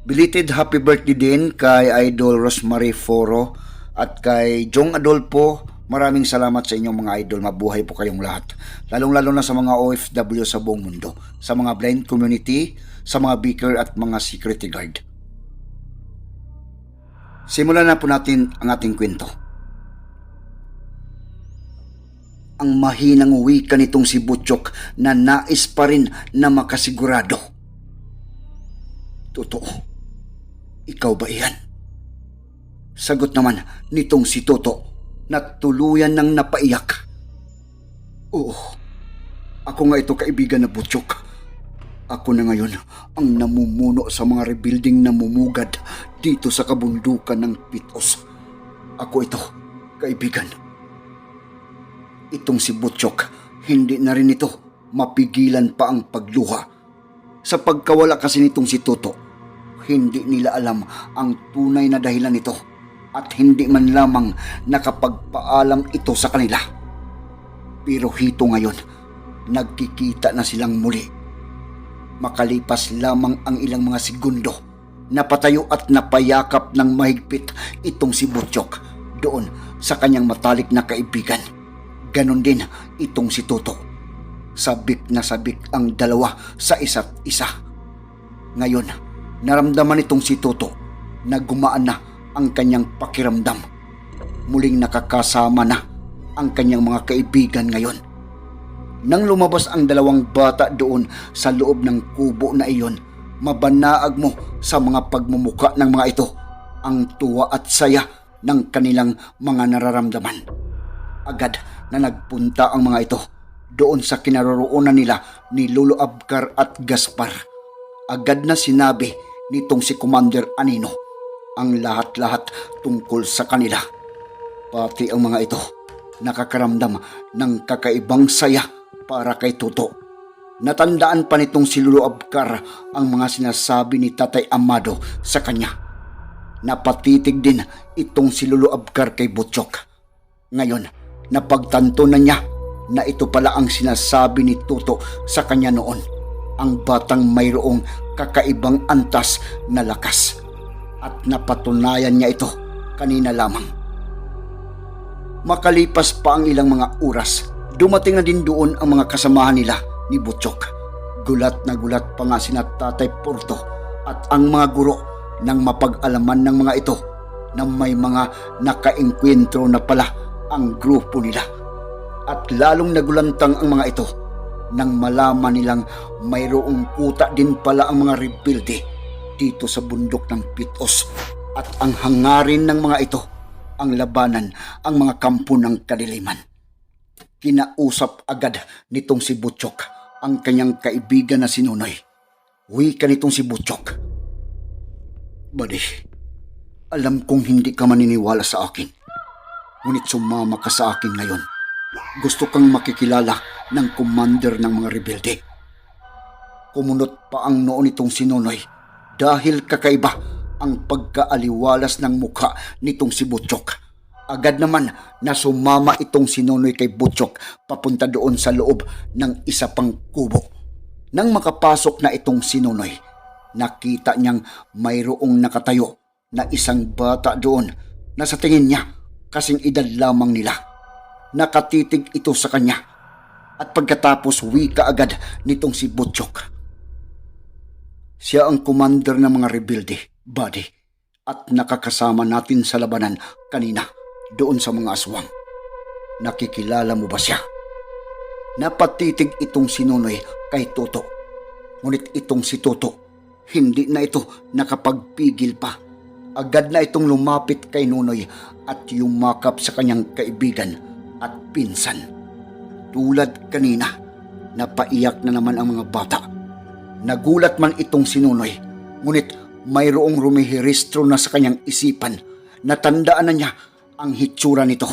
Belated happy birthday din kay Idol Rosemary Foro at kay Jong Adolfo. Maraming salamat sa inyong mga idol. Mabuhay po kayong lahat. Lalong-lalo na sa mga OFW sa buong mundo. Sa mga blind community, sa mga beaker at mga security guard. Simulan na po natin ang ating kwento. Ang mahinang wika nitong si Butchok na nais pa rin na makasigurado. Totoo. Ikaw ba iyan? Sagot naman nitong si Toto na tuluyan ng napaiyak. Oo, ako nga ito kaibigan na Butchok. Ako na ngayon ang namumuno sa mga rebuilding na mumugad dito sa kabundukan ng Pitos. Ako ito, kaibigan. Itong si Butchok, hindi na rin ito mapigilan pa ang pagluha. Sa pagkawala kasi nitong si Toto, hindi nila alam ang tunay na dahilan nito at hindi man lamang nakapagpaalam ito sa kanila. Pero hito ngayon, nagkikita na silang muli. Makalipas lamang ang ilang mga segundo, napatayo at napayakap ng mahigpit itong si Butchok doon sa kanyang matalik na kaibigan. Ganon din itong si Toto. Sabik na sabik ang dalawa sa isa't isa. Ngayon, naramdaman itong si Toto na gumaan na ang kanyang pakiramdam. Muling nakakasama na ang kanyang mga kaibigan ngayon. Nang lumabas ang dalawang bata doon sa loob ng kubo na iyon, mabanaag mo sa mga pagmumuka ng mga ito ang tuwa at saya ng kanilang mga nararamdaman. Agad na nagpunta ang mga ito doon sa kinaroroonan nila ni Lolo Abkar at Gaspar. Agad na sinabi nitong si Commander Anino ang lahat-lahat tungkol sa kanila. Pati ang mga ito nakakaramdam ng kakaibang saya para kay Tuto. Natandaan pa nitong si Lolo Abkar ang mga sinasabi ni Tatay Amado sa kanya. Napatitig din itong si Lolo Abkar kay Butchok. Ngayon, napagtanto na niya na ito pala ang sinasabi ni Tuto sa kanya noon. Ang batang mayroong kakaibang antas na lakas. At napatunayan niya ito kanina lamang. Makalipas pa ang ilang mga oras, dumating na din doon ang mga kasamahan nila ni Butchok. Gulat na gulat pa nga sina Tatay Porto at ang mga guro nang mapag-alaman ng mga ito na may mga nakaengkwentro na pala ang grupo nila. At lalong nagulantang ang mga ito nang malaman nilang mayroong kuta din pala ang mga rebelde dito sa bundok ng Pitos at ang hangarin ng mga ito ang labanan ang mga kampo ng kadiliman. Kinausap agad nitong si Butchok ang kanyang kaibigan na si Nonoy. Wika nitong si Butchok. Buddy, alam kong hindi ka maniniwala sa akin. Ngunit sumama ka sa akin ngayon. Gusto kang makikilala ng commander ng mga rebelde. Kumunot pa ang noo nitong si Nonoy dahil kakaiba ang pagkaaliwalas ng mukha nitong si Butchok. Agad naman na sumama itong si Nonoy kay Butchok papunta doon sa loob ng isa pang kubo. Nang makapasok na itong si Nonoy, nakita niyang mayroong nakatayo na isang bata doon na sa tingin niya kasing edad lamang nila. Nakatitig ito sa kanya at pagkatapos wika agad nitong si Butchok. Siya ang commander ng mga rebelde, buddy, at nakakasama natin sa labanan kanina doon sa mga aswang. Nakikilala mo ba siya? Napatitig itong si Nonoy kay Toto. Ngunit itong si Toto, hindi na ito nakapagpigil pa. Agad na itong lumapit kay Nonoy at yumakap sa kanyang kaibigan at pinsan. Tulad kanina, napaiyak na naman ang mga bata. Nagulat man itong si Nonoy, ngunit mayroong rumihiristro na sa kanyang isipan na tandaan na niya ang hitsura nito.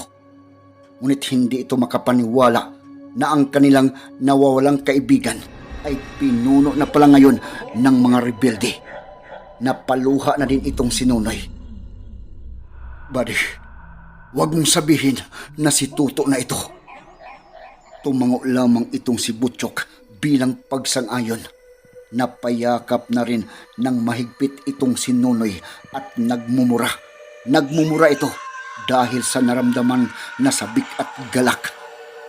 Ngunit hindi ito makapaniwala na ang kanilang nawawalang kaibigan ay pinuno na pala ngayon ng mga rebelde. Napaluha na din itong sinunoy. Buddy, huwag mong sabihin na si Tuto na ito. Tumango lamang itong si Butchok bilang pagsang-ayon. Napayakap na rin ng mahigpit itong si Nunoy at nagmumura. Nagmumura ito dahil sa naramdaman na sabik at galak.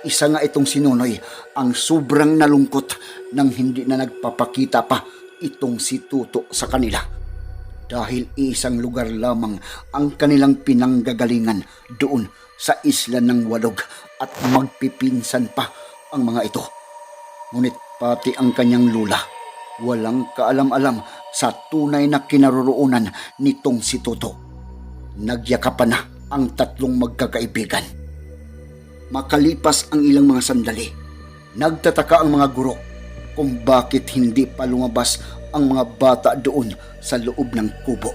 Isa nga itong si Nunoy ang sobrang nalungkot nang hindi na nagpapakita pa itong si Tuto sa kanila. Dahil isang lugar lamang ang kanilang pinanggagalingan doon sa isla ng Walog at magpipinsan pa ang mga ito. Ngunit pati ang kanyang lula, walang kaalam-alam sa tunay na kinaroroonan nitong si Toto. Nagyakapan na ang tatlong magkakaibigan. Makalipas ang ilang mga sandali, nagtataka ang mga guro kung bakit hindi pa lumabas ang mga bata doon sa loob ng kubo.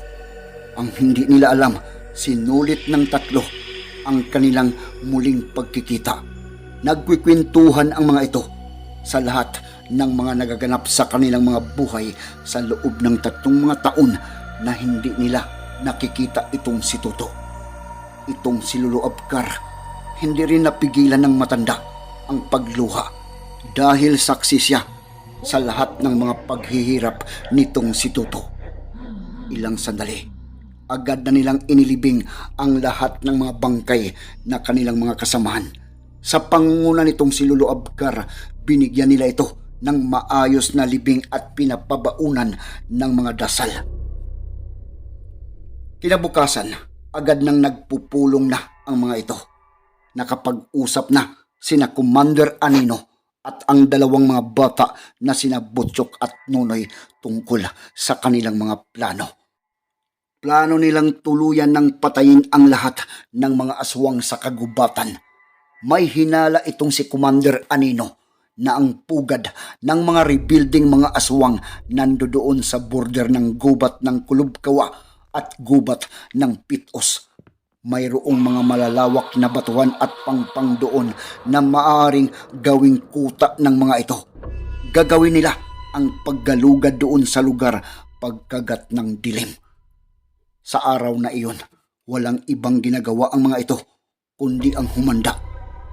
Ang hindi nila alam, sinulit ng tatlo ang kanilang muling pagkikita. Nagkwikwentuhan ang mga ito sa lahat ng mga nagaganap sa kanilang mga buhay sa loob ng tatlong mga taon na hindi nila nakikita itong si Toto. Itong si Lolo Abkar, hindi rin napigilan ng matanda ang pagluha dahil saksi siya sa lahat ng mga paghihirap nitong si Toto. Ilang sandali, agad na nilang inilibing ang lahat ng mga bangkay na kanilang mga kasamahan. Sa pangunguna nitong si Lolo Abkar, binigyan nila ito ng maayos na libing at pinapabaunan ng mga dasal. Kinabukasan, agad nang nagpupulong na ang mga ito. Nakapag-usap na sina Commander Anino at ang dalawang mga bata na sina Butchok at Nunoy tungkol sa kanilang mga plano. Plano nilang tuluyan ng patayin ang lahat ng mga aswang sa kagubatan. May hinala itong si Commander Anino na ang pugad ng mga rebuilding mga aswang nandoon sa border ng gubat ng Kulubkawa at gubat ng Pitos. Mayroong mga malalawak na batuhan at pangpang doon na maaring gawing kuta ng mga ito. Gagawin nila ang paggalugad doon sa lugar pagkagat ng dilim. Sa araw na iyon, walang ibang ginagawa ang mga ito, kundi ang humanda.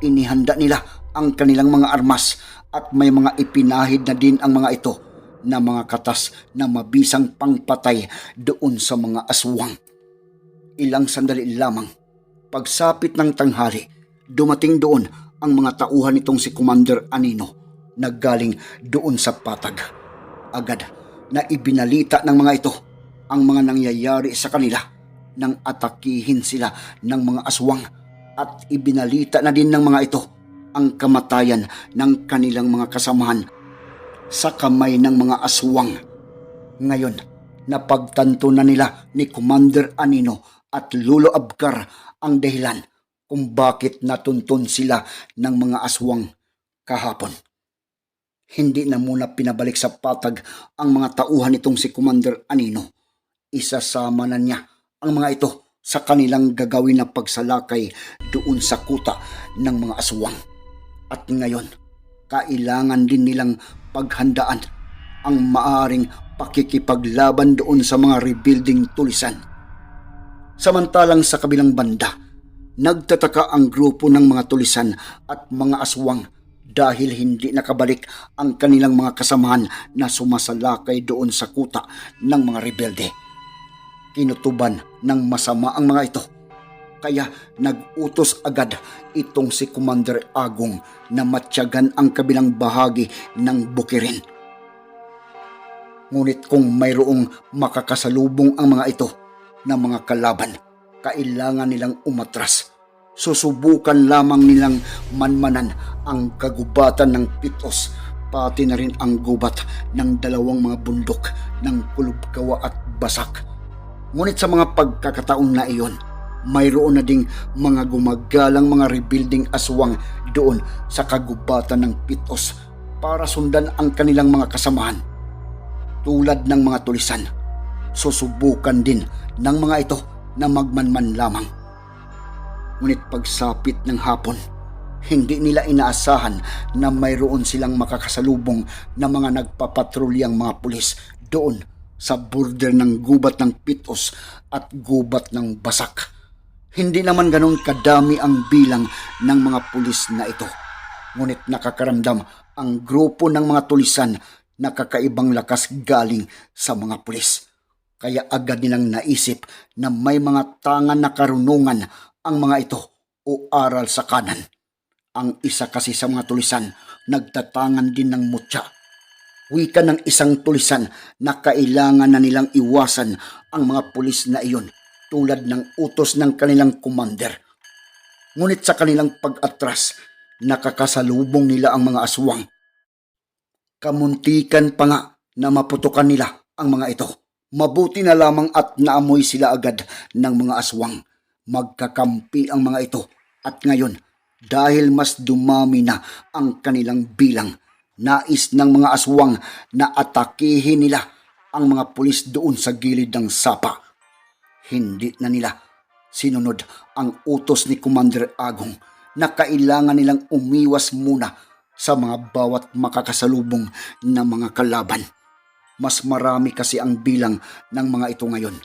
Inihanda nila ang kanilang mga armas at may mga ipinahid na din ang mga ito na mga katas na mabisang pangpatay doon sa mga aswang. Ilang sandali lamang, pagsapit ng tanghali, dumating doon ang mga tauhan nitong si Commander Anino na galing doon sa patag. Agad na ibinalita ng mga ito ang mga nangyayari sa kanila nang atakihin sila ng mga aswang at ibinalita na din ng mga ito ang kamatayan ng kanilang mga kasamahan sa kamay ng mga aswang. Ngayon, napagtanto na nila ni Commander Anino at Lulo Abkar ang dahilan kung bakit natuntun sila ng mga aswang kahapon. Hindi na muna pinabalik sa patag ang mga tauhan nitong si Commander Anino. Isasama na niya ang mga ito sa kanilang gagawin na pagsalakay doon sa kuta ng mga aswang. At ngayon, kailangan din nilang paghandaan ang maaring pakikipaglaban doon sa mga rebuilding tulisan. Samantalang sa kabilang banda, nagtataka ang grupo ng mga tulisan at mga aswang dahil hindi nakabalik ang kanilang mga kasamahan na sumasalakay doon sa kuta ng mga rebelde. Kinutuban ng masama ang mga ito kaya nag-utos agad itong si Commander Agong na matyagan ang kabilang bahagi ng bukirin. Ngunit kung mayroong makakasalubong ang mga ito na mga kalaban, kailangan nilang umatras. Susubukan lamang nilang manmanan ang kagubatan ng pitos pati na rin ang gubat ng dalawang mga bundok ng kulubkawa at basak. Ngunit sa mga pagkakataon na iyon, mayroon na ding mga gumagalang mga rebuilding aswang doon sa kagubatan ng pitos para sundan ang kanilang mga kasamahan. Tulad ng mga tulisan, susubukan din ng mga ito na magmanman lamang. Ngunit pagsapit ng hapon, hindi nila inaasahan na mayroon silang makakasalubong na mga nagpapatrulyang mga pulis doon sa border ng gubat ng Pitos at gubat ng Basak. Hindi naman ganun kadami ang bilang ng mga pulis na ito. Ngunit nakakaramdam ang grupo ng mga tulisan na kakaibang lakas galing sa mga pulis. Kaya agad nilang naisip na may mga tangan na karunungan ang mga ito o aral sa kanan. Ang isa kasi sa mga tulisan, nagtatangan din ng mutya. Wika ng isang tulisan na kailangan na nilang iwasan ang mga pulis na iyon tulad ng utos ng kanilang commander. Ngunit sa kanilang pag-atras, nakakasalubong nila ang mga aswang. Kamuntikan pa nga na maputukan nila ang mga ito. Mabuti na lamang at naamoy sila agad ng mga aswang. Magkakampi ang mga ito at ngayon dahil mas dumami na ang kanilang bilang, nais ng mga aswang na atakihin nila ang mga pulis doon sa gilid ng sapa. Hindi na nila sinunod ang utos ni Commander Agong na kailangan nilang umiwas muna sa mga bawat makakasalubong na mga kalaban. Mas marami kasi ang bilang ng mga ito ngayon.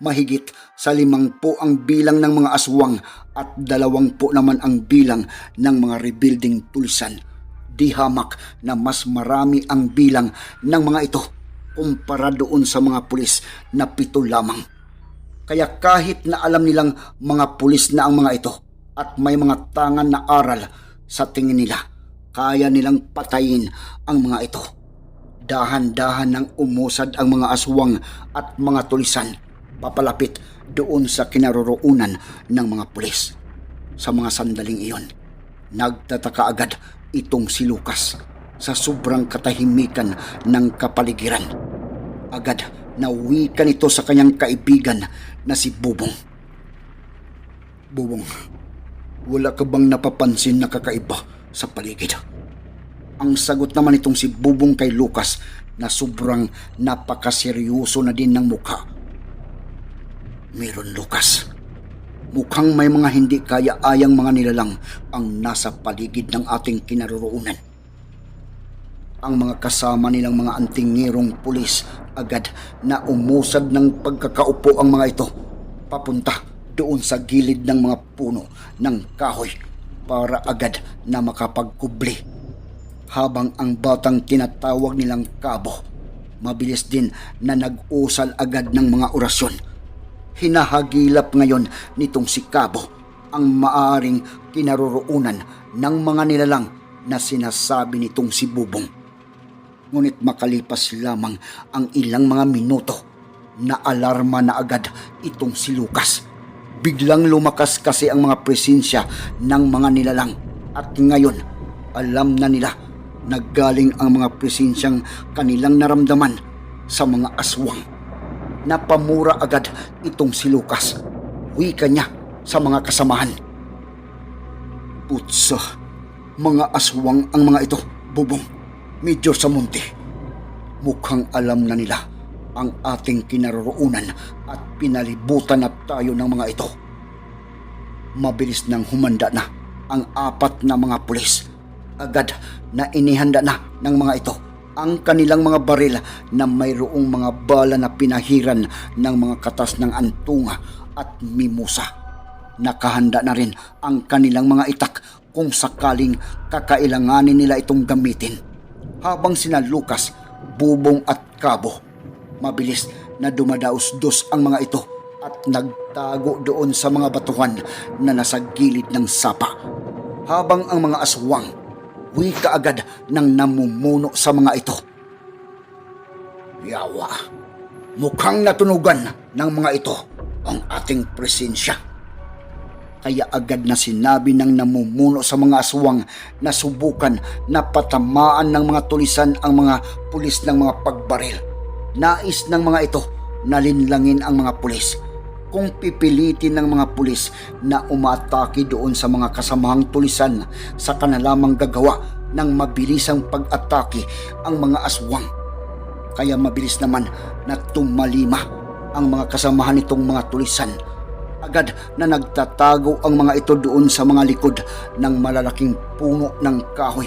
Mahigit sa limang po ang bilang ng mga aswang at dalawang po naman ang bilang ng mga rebuilding tulisan. Di hamak na mas marami ang bilang ng mga ito kumpara doon sa mga pulis na pito lamang. Kaya kahit na alam nilang mga pulis na ang mga ito at may mga tangan na aral sa tingin nila, kaya nilang patayin ang mga ito. Dahan-dahan nang umusad ang mga aswang at mga tulisan papalapit doon sa kinaroroonan ng mga pulis. Sa mga sandaling iyon, nagtataka agad itong si Lucas sa sobrang katahimikan ng kapaligiran. Agad nawikan ito sa kanyang kaibigan na si Bubong. Bubong, wala ka bang napapansin na kakaiba sa paligid? Ang sagot naman itong si Bubong kay Lucas na sobrang napakaseryoso na din ng mukha. Meron Lucas. Mukhang may mga hindi kaya-ayang mga nilalang ang nasa paligid ng ating kinaroroonan. Ang mga kasama nilang mga antingirong pulis agad na umusad ng pagkakaupo ang mga ito papunta doon sa gilid ng mga puno ng kahoy para agad na makapagkubli. Habang ang batang tinatawag nilang kabo, mabilis din na nag-usal agad ng mga orasyon. Hinahagilap ngayon nitong si Kabo ang maaring kinaroroonan ng mga nilalang na sinasabi nitong si Bubong. Ngunit makalipas lamang ang ilang mga minuto, na alarma na agad itong si Lucas. Biglang lumakas kasi ang mga presensya ng mga nilalang at ngayon alam na nila na galing ang mga presensyang kanilang naramdaman sa mga aswang. Napamura agad itong si Lucas. Wika niya sa mga kasamahan. Putsa, mga aswang ang mga ito, bubong. Medyo sa munti. Mukhang alam na nila ang ating kinaroroonan at pinalibutan na tayo ng mga ito. Mabilis nang humanda na ang apat na mga pulis. Agad na inihanda na ng mga ito ang kanilang mga baril na mayroong mga bala na pinahiran ng mga katas ng antunga at mimusa. Nakahanda na rin ang kanilang mga itak kung sakaling kakailanganin nila itong gamitin. Habang sina Lucas, Bubong at Cabo, mabilis na dumadaos-dos ang mga ito at nagtago doon sa mga batuhan na nasa gilid ng sapa. Habang ang mga aswang, wika agad ng namumuno sa mga ito. Yawa, mukhang natunugan ng mga ito ang ating presensya. Kaya agad na sinabi ng namumuno sa mga aswang na subukan na patamaan ng mga tulisan ang mga pulis ng mga pagbaril. Nais ng mga ito na linlangin ang mga pulis. Kung pipilitin ng mga pulis na umatake doon sa mga kasamahang tulisan sa kanalamang gagawa ng mabilisang pag-atake ang mga aswang. Kaya mabilis naman na tumalima ang mga kasamahan nitong mga tulisan. Agad na nagtatago ang mga ito doon sa mga likod ng malalaking puno ng kahoy.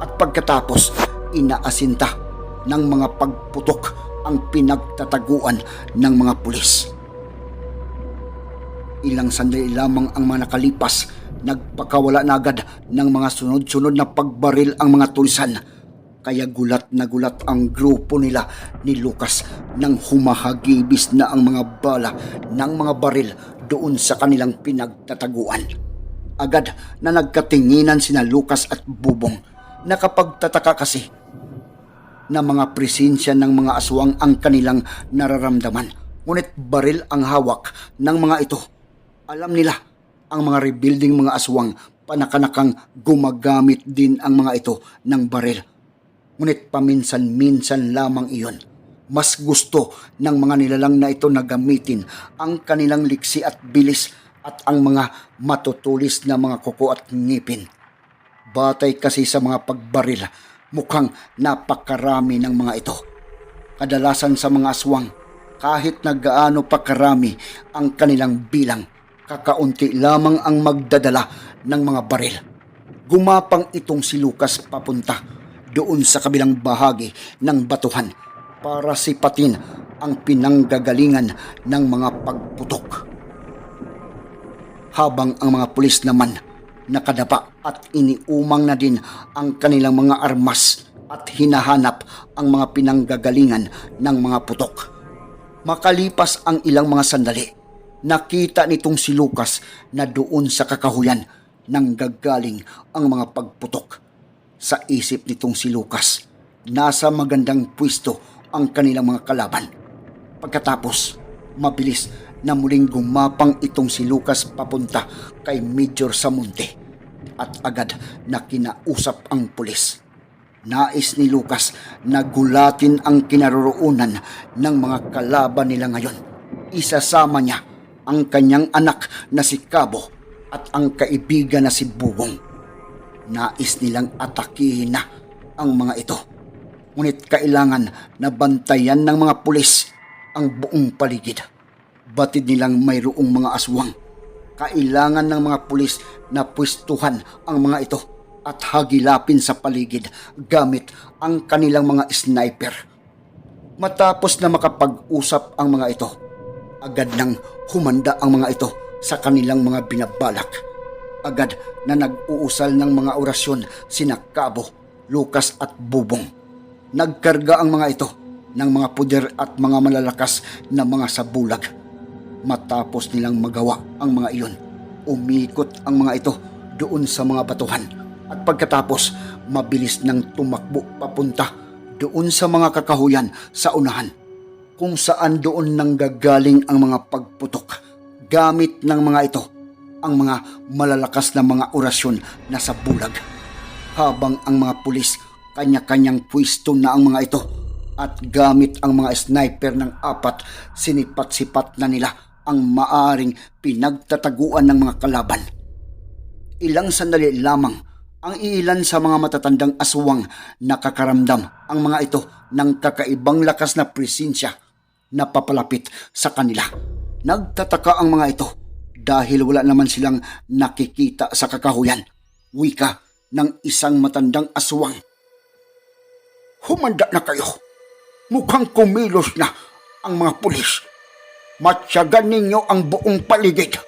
At pagkatapos, inaasinta ng mga pagputok ang pinagtataguan ng mga pulis. Ilang sandali lamang ang mga nakalipas, nagpakawala na agad ng mga sunod-sunod na pagbaril ang mga tulisan. Kaya gulat na gulat ang grupo nila ni Lucas nang humahagibis na ang mga bala ng mga baril doon sa kanilang pinagtataguan. Agad na nagkatinginan sina Lucas at Bubong. Nakapagtataka kasi na mga presensya ng mga aswang ang kanilang nararamdaman. Ngunit baril ang hawak ng mga ito. Alam nila ang mga rebuilding mga aswang panakanakang gumagamit din ang mga ito ng baril. Ngunit paminsan-minsan lamang iyon. Mas gusto ng mga nilalang na ito na gamitin ang kanilang liksi at bilis at ang mga matutulis na mga kuko at ngipin. Batay kasi sa mga pagbaril, mukhang napakarami ng mga ito. Kadalasan sa mga aswang, kahit na gaano pa karami ang kanilang bilang, kakaunti lamang ang magdadala ng mga baril. Gumapang itong si Lucas papunta doon sa kabilang bahagi ng batuhan para sipatin ang pinanggagalingan ng mga pagputok habang ang mga pulis naman nakadapa at iniumang na din ang kanilang mga armas at hinahanap ang mga pinanggagalingan ng mga putok. Makalipas ang ilang mga sandali, nakita nitong si Lucas na doon sa kakahuyan nang gagaling ang mga pagputok. Sa isip nitong si Lucas, nasa magandang pwesto ang kanilang mga kalaban. Pagkatapos, mabilis na muling gumapang itong si Lucas papunta kay Major Samunte at agad na kinausap ang pulis. Nais ni Lucas na gulatin ang kinaroroonan ng mga kalaban nila ngayon. Isasama niya ang kanyang anak na si Cabo at ang kaibigan na si Bubong. Nais nilang atakihin na ang mga ito. Ngunit kailangan na bantayan ng mga pulis ang buong paligid batid nilang mayroong mga aswang. Kailangan ng mga pulis na pwestuhan ang mga ito at hagilapin sa paligid gamit ang kanilang mga sniper. Matapos na makapag-usap ang mga ito, agad nang humanda ang mga ito sa kanilang mga binabalak. Agad na nag-uusal ng mga orasyon sina Cabo, Lucas at Bubong. Nagkarga ang mga ito ng mga puder at mga malalakas na mga sabulag Matapos nilang magawa ang mga iyon, umikot ang mga ito doon sa mga batuhan at pagkatapos mabilis nang tumakbo papunta doon sa mga kakahuyan sa unahan kung saan doon nang gagaling ang mga pagputok. Gamit ng mga ito ang mga malalakas na mga orasyon na sa bulag. Habang ang mga pulis kanya-kanyang pwesto na ang mga ito. At gamit ang mga sniper ng apat sinipat-sipat na nila ang maaring pinagtataguan ng mga kalaban. Ilang sandali lamang ang iilan sa mga matatandang aswang nakakaramdam ang mga ito ng kakaibang lakas na presensya na papalapit sa kanila. Nagtataka ang mga ito dahil wala naman silang nakikita sa kakahuyan. Wika ng isang matandang aswang. Humanda na kayo. Mukhang kumilos na ang mga pulis Matyagan ninyo ang buong paligid.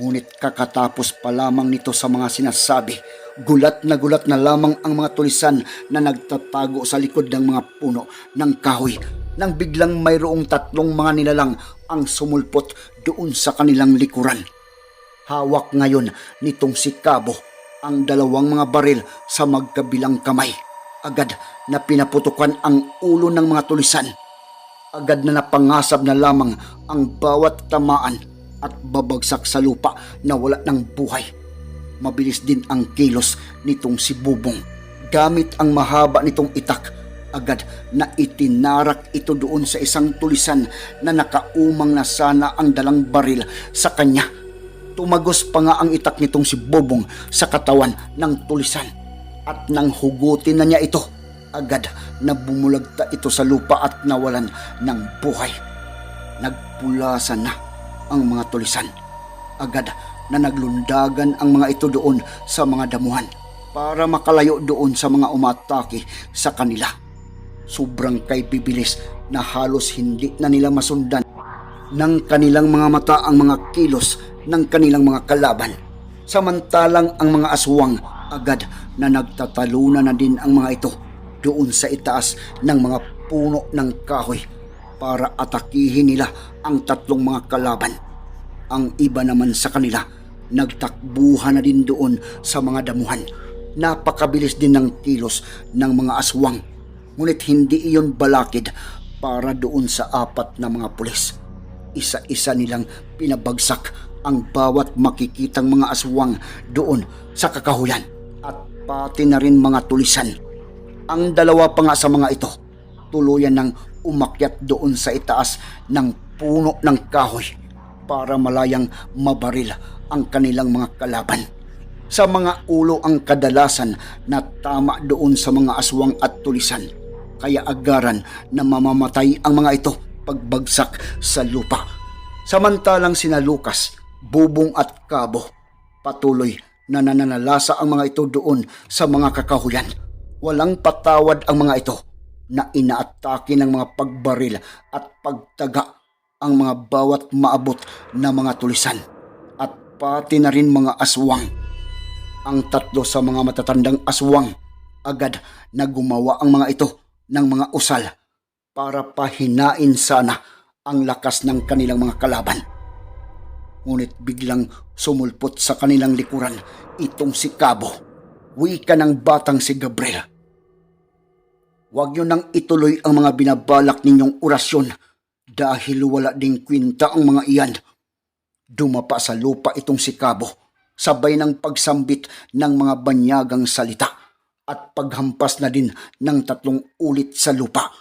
Ngunit kakatapos pa lamang nito sa mga sinasabi, gulat na gulat na lamang ang mga tulisan na nagtatago sa likod ng mga puno ng kahoy nang biglang mayroong tatlong mga nilalang ang sumulpot doon sa kanilang likuran. Hawak ngayon nitong si Cabo ang dalawang mga baril sa magkabilang kamay. Agad na pinaputukan ang ulo ng mga tulisan agad na napangasab na lamang ang bawat tamaan at babagsak sa lupa na wala ng buhay. Mabilis din ang kilos nitong si Bubong. Gamit ang mahaba nitong itak, agad na itinarak ito doon sa isang tulisan na nakaumang na sana ang dalang baril sa kanya. Tumagos pa nga ang itak nitong si Bubong sa katawan ng tulisan at nang hugutin na niya ito agad na bumulagta ito sa lupa at nawalan ng buhay. nagpulasan na ang mga tulisan. Agad na naglundagan ang mga ito doon sa mga damuhan para makalayo doon sa mga umatake sa kanila. Sobrang kay bibilis na halos hindi na nila masundan ng kanilang mga mata ang mga kilos ng kanilang mga kalaban. Samantalang ang mga aswang agad na nagtatalunan na din ang mga ito doon sa itaas ng mga puno ng kahoy para atakihin nila ang tatlong mga kalaban. Ang iba naman sa kanila nagtakbuhan na din doon sa mga damuhan. Napakabilis din ng kilos ng mga aswang. Ngunit hindi iyon balakid para doon sa apat na mga pulis. Isa-isa nilang pinabagsak ang bawat makikitang mga aswang doon sa kakahuyan at pati na rin mga tulisan. Ang dalawa pa nga sa mga ito, tuluyan ng umakyat doon sa itaas ng puno ng kahoy para malayang mabaril ang kanilang mga kalaban. Sa mga ulo ang kadalasan na tama doon sa mga aswang at tulisan. Kaya agaran na mamamatay ang mga ito pagbagsak sa lupa. Samantalang sina Lucas, Bubong at Kabo, patuloy na nananalasa ang mga ito doon sa mga kakahuyan. Walang patawad ang mga ito na inaatake ng mga pagbaril at pagtaga ang mga bawat maabot na mga tulisan at pati na rin mga aswang. Ang tatlo sa mga matatandang aswang agad na gumawa ang mga ito ng mga usal para pahinain sana ang lakas ng kanilang mga kalaban. Ngunit biglang sumulpot sa kanilang likuran itong si Cabo. Wika ng batang si Gabriel. Huwag nyo nang ituloy ang mga binabalak ninyong orasyon dahil wala ding kwinta ang mga iyan. Dumapa sa lupa itong si Cabo, sabay ng pagsambit ng mga banyagang salita at paghampas na din ng tatlong ulit sa lupa.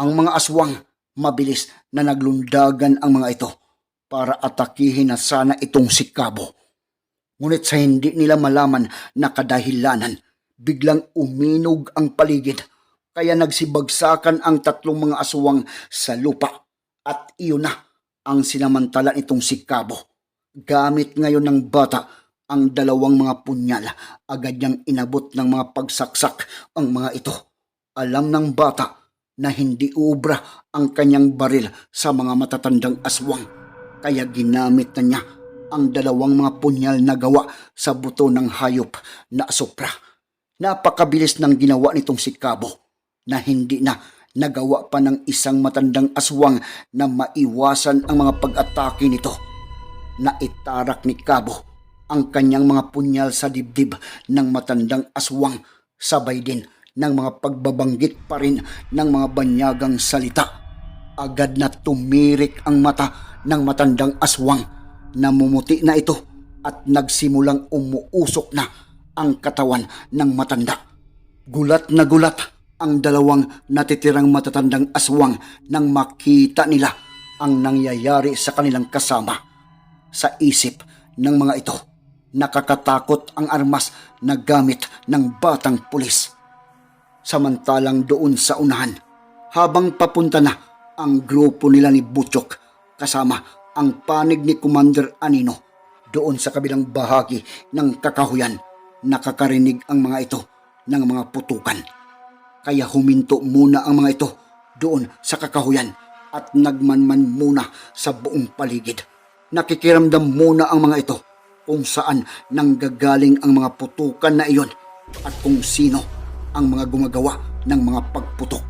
Ang mga aswang, mabilis na naglundagan ang mga ito para atakihin na sana itong si Cabo. Ngunit sa hindi nila malaman na kadahilanan, biglang uminog ang paligid kaya nagsibagsakan ang tatlong mga aswang sa lupa at iyon na ang sinamantala nitong si Cabo. Gamit ngayon ng bata ang dalawang mga punyal, agad niyang inabot ng mga pagsaksak ang mga ito. Alam ng bata na hindi ubra ang kanyang baril sa mga matatandang aswang, kaya ginamit na niya ang dalawang mga punyal na gawa sa buto ng hayop na asopra. Napakabilis ng ginawa nitong si Cabo na hindi na nagawa pa ng isang matandang aswang na maiwasan ang mga pag-atake nito. Naitarak ni Cabo ang kanyang mga punyal sa dibdib ng matandang aswang sabay din ng mga pagbabanggit pa rin ng mga banyagang salita. Agad na tumirik ang mata ng matandang aswang. Namumuti na ito at nagsimulang umuusok na ang katawan ng matanda. Gulat na gulat ang dalawang natitirang matatandang aswang nang makita nila ang nangyayari sa kanilang kasama. Sa isip ng mga ito, nakakatakot ang armas na gamit ng batang pulis. Samantalang doon sa unahan, habang papunta na ang grupo nila ni Butchok kasama ang panig ni Commander Anino doon sa kabilang bahagi ng kakahuyan, nakakarinig ang mga ito ng mga putukan. Kaya huminto muna ang mga ito doon sa kakahuyan at nagmanman muna sa buong paligid. Nakikiramdam muna ang mga ito kung saan nanggagaling ang mga putukan na iyon at kung sino ang mga gumagawa ng mga pagputok.